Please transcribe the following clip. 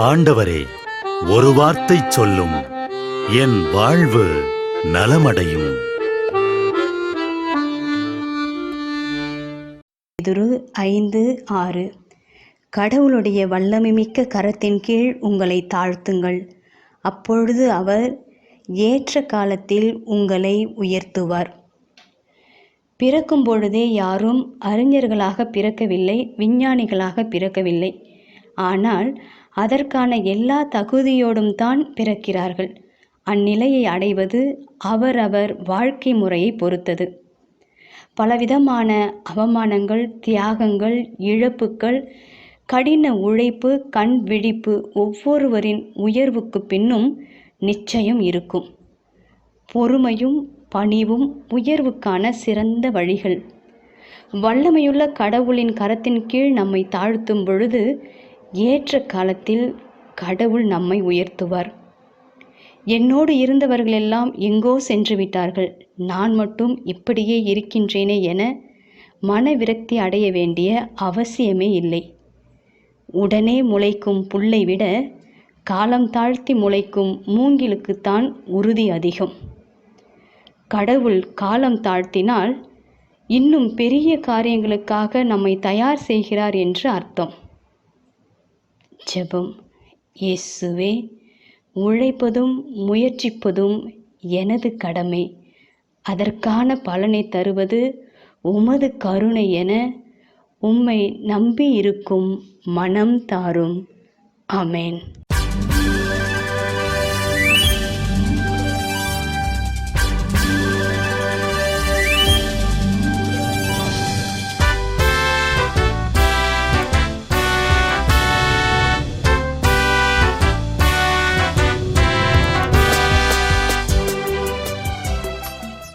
ஆண்டவரே ஒரு வார்த்தை சொல்லும். என் வாழ்வு நலமடையும். எதிரு ஐந்து ஆறு. கடவுளுடைய வல்லமைமிக்க கரத்தின் கீழ் உங்களை தாழ்த்துங்கள். அப்பொழுது அவர் ஏற்ற காலத்தில் உங்களை உயர்த்துவார். பிறக்கும் பொழுதே யாரும் அறிஞர்களாக பிறக்கவில்லை விஞ்ஞானிகளாக பிறக்கவில்லை. ஆனால் அதற்கான எல்லா தகுதியோடும் தான் பிறக்கிறார்கள். அந்நிலையை அடைவது அவரவர் வாழ்க்கை முறையை பொறுத்தது. பலவிதமான அவமானங்கள் தியாகங்கள் இழப்புக்கள் கடின உழைப்பு கண் விழிப்பு ஒவ்வொருவரின் உயர்வுக்கு பின்னும் நிச்சயம் இருக்கும். பொறுமையும் பணிவும் உயர்வுக்கான சிறந்த வழிகள். வல்லமையுள்ள கடவுளின் கரத்தின் கீழ் நம்மை தாழ்த்தும் பொழுது ஏற்ற காலத்தில் கடவுள் நம்மை உயர்த்துவார். என்னோடு இருந்தவர்களெல்லாம் எங்கோ சென்று விட்டார்கள். நான் மட்டும் இப்படியே இருக்கின்றேனே என மனவிரக்தி அடைய வேண்டிய அவசியமே இல்லை. உடனே முளைக்கும் புல்லை விட காலம் தாழ்த்தி முளைக்கும் மூங்கிலுக்குத்தான் உறுதி அதிகம். கடவுள் காலம் தாழ்த்தினால் இன்னும் பெரிய காரியங்களுக்காக நம்மை தயார் செய்கிறார் என்று அர்த்தம். ஜெபம். இயேசுவே உழைப்பதும் முயற்சிப்பதும் எனது கடமை. அதற்கான பலனை தருவது உமது கருணை என உம்மை நம்பி இருக்கும் மனம் தாரும். அமேன்